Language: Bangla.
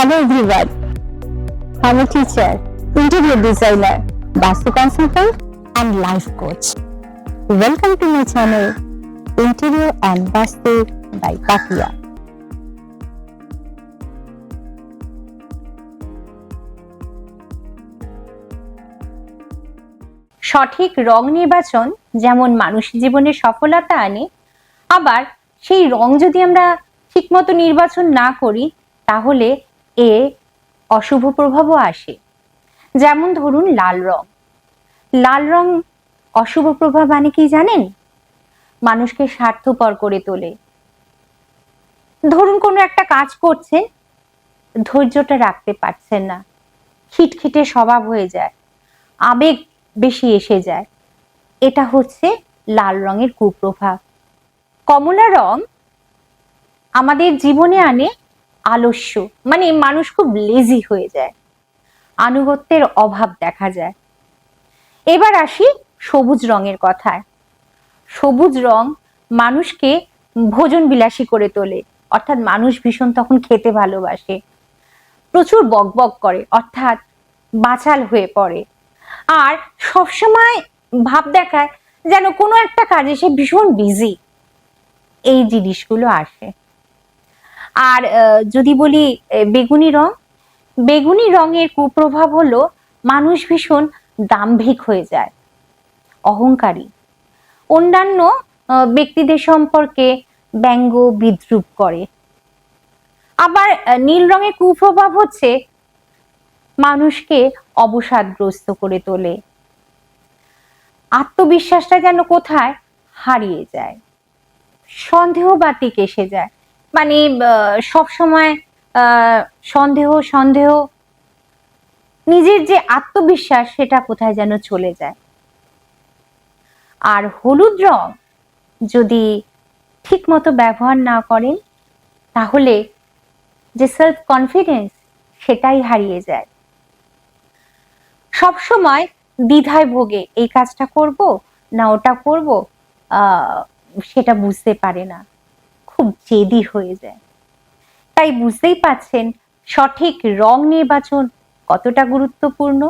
Everyone. I'm a teacher, interior designer, Vastu consultant, and life coach. Welcome to my channel, Interior and Vastu by Pakia. সঠিক রং নির্বাচন যেমন মানুষ জীবনে সফলতা আনে আবার সেই রং যদি আমরা ঠিকমতো নির্বাচন না করি তাহলে এ অশুভ প্রভাবও আসে। যেমন ধরুন লাল রং। লাল রং অশুভ প্রভাব মানে কি জানেন? মানুষকে স্বার্থপর করে তোলে। ধরুন কোনো একটা কাজ করছেন ধৈর্যটা রাখতে পারছেন না। খিটখিটে স্বভাব হয়ে যায়। আবেগ বেশি এসে যায়। এটা হচ্ছে লাল রঙের কুপ্রভাব। কমলা রং আমাদের জীবনে আনে আলস্য। মানে মানুষ খুব লেজি হয়ে যায়। আনুগত্যের অভাব দেখা যায়। এবার আসি সবুজ রঙের কথায়। সবুজ রং মানুষকে ভোজন বিলাসী করে তোলে। অর্থাৎ মানুষ ভীষণ তখন খেতে ভালোবাসে। প্রচুর বকবক করে, অর্থাৎ বাচাল হয়ে পড়ে। আর সবসময় ভাব দেখায় যেন কোনো একটা কাজে সে ভীষণ বিজি এই জিনিসগুলো আসে। আর যদি বলি বেগুনি রং, বেগুনি রঙের কুপ্রভাব হলো মানুষ ভীষণ দাম্ভিক হয়ে যায়, অহংকারী। অন্যান্য ব্যক্তিদের সম্পর্কে ব্যঙ্গ বিদ্রুপ করে। আবার নীল রঙের কুপ্রভাব হচ্ছে মানুষকে অবসাদগ্রস্ত করে তোলে। আত্মবিশ্বাসটা যেন কোথায় হারিয়ে যায় সন্দেহ বাতিক এসে যায়। মানে সব সময় সন্দেহ সন্দেহ, নিজের যে আত্মবিশ্বাস সেটা কোথায় যেন চলে যায়। আর হলুদ রং যদি ঠিক মতো ব্যবহার না করেন, তাহলে যে সেলফ কনফিডেন্স সেটাই হারিয়ে যায়। সব সময় দ্বিধায় ভোগে, এই কাজটা করব না ওটা করব সেটা বুঝতে পারে না। জেদি হয়ে যায়। তাই বুঝতেই পাচ্ছেন সঠিক রং নির্বাচন কতটা গুরুত্বপূর্ণ?